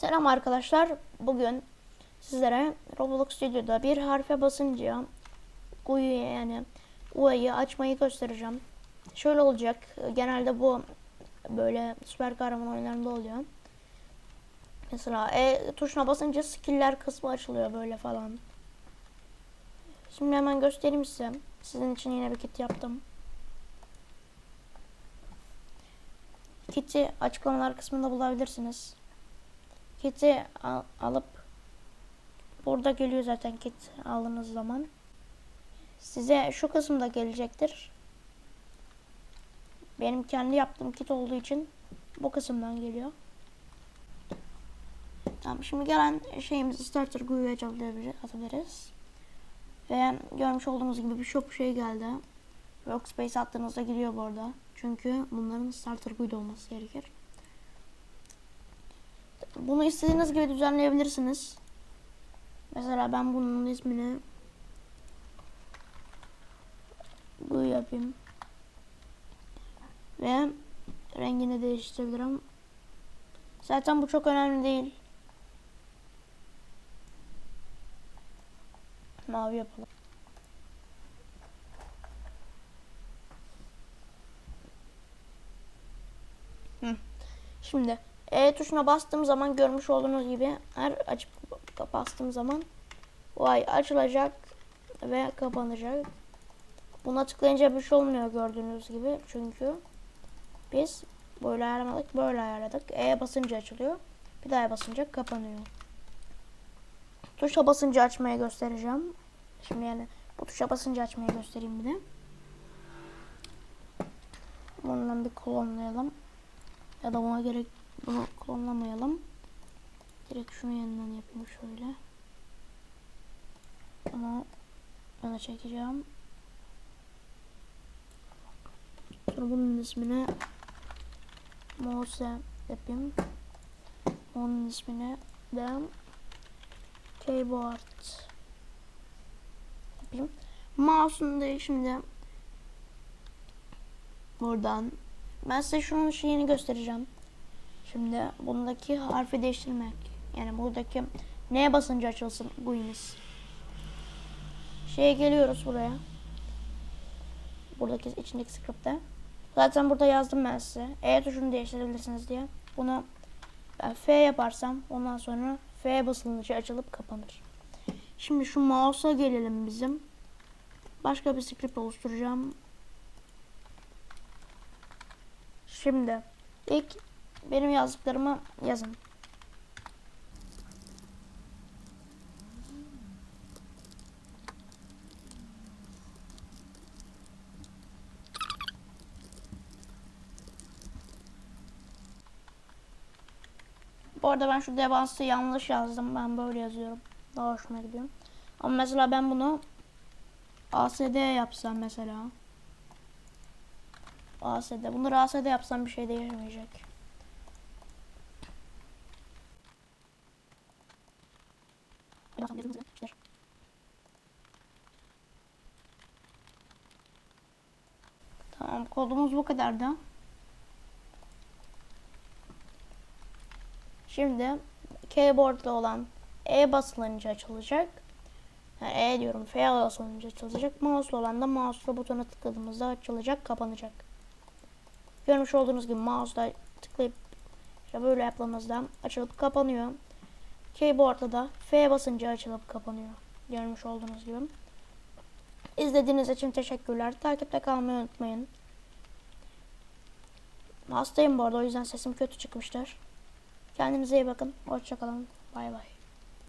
Selam arkadaşlar. Bugün sizlere Roblox Studio'da bir harfe basınca U'yu yani U'yu açmayı göstereceğim. Şöyle olacak. Genelde bu böyle süper kahraman oyunlarında oluyor. Mesela E tuşuna basınca skill'ler kısmı açılıyor böyle falan. Şimdi hemen göstereyim size. Sizin için yine bir kit yaptım. Kit'i açıklamalar kısmında bulabilirsiniz. Kit'i al- alıp burada geliyor zaten kit aldığınız zaman. Size şu kısımda gelecektir. Benim kendi yaptığım kit olduğu için bu kısımdan geliyor. Tamam şimdi gelen şeyimizi starter GUI'ye atabiliriz. Ve görmüş olduğunuz gibi bir shop şey geldi. Workspace attığınızda gidiyor bu arada. Çünkü bunların starter GUI'de olması gerekir. Bunu istediğiniz gibi düzenleyebilirsiniz. Mesela ben bunun ismini bu yapayım. Ve rengini değiştirebilirim. Zaten bu çok önemli değil. Mavi yapalım. Şimdi E tuşuna bastığım zaman görmüş olduğunuz gibi her açıp bastığım zaman o ay açılacak ve kapanacak. Buna tıklayınca bir şey olmuyor gördüğünüz gibi. Çünkü biz böyle ayarladık, böyle ayarladık. E basınca açılıyor. Bir daha basınca kapanıyor. Tuşa basınca açmaya göstereceğim. Şimdi yani bu tuşa basınca açmaya göstereyim bir de. Bundan bir klonlayalım. Ya da buna gerek bunu klonlamayalım. Direkt şunu yeniden yapayım şöyle. Bunu öne çekeceğim. Sonra bunun ismini Mose yapayım. Onun ismini de keyboard yapayım. Mouse'un da şimdi buradan ben size şunun şeyini göstereceğim. Şimdi bundaki harfi değiştirmek. Yani buradaki neye basınca açılsın bu iniz. Şeye geliyoruz buraya. Buradaki içindeki script'te. Zaten burada yazdım ben size. E tuşunu değiştirebilirsiniz diye. Bunu ben F yaparsam ondan sonra F basılınca açılıp kapanır. Şimdi şu mouse'a gelelim bizim. Başka bir script oluşturacağım. Şimdi ilk benim yazdıklarımı yazın. Bu arada ben şu devansı yanlış yazdım. Ben böyle yazıyorum. Daha hoşuma gidiyor. Ama mesela ben bunu ASD yapsam mesela. ASD. Bunları ASD yapsam bir şey değişmeyecek. Tamam kodumuz bu kadardı. Şimdi keyboard'da olan E basılınca açılacak. Yani E diyorum F basılınca açılacak. Mouse'la olan da mouse'la butona tıkladığımızda açılacak, kapanacak. Görmüş olduğunuz gibi mouse'da tıklayıp işte böyle yaptığımızda açılıp kapanıyor. Keyboard'da da F basınca açılıp kapanıyor. Görmüş olduğunuz gibi. İzlediğiniz için teşekkürler. Takipte kalmayı unutmayın. Hastayım bu arada o yüzden sesim kötü çıkmıştır. Kendinize iyi bakın. Hoşçakalın. Bay bay.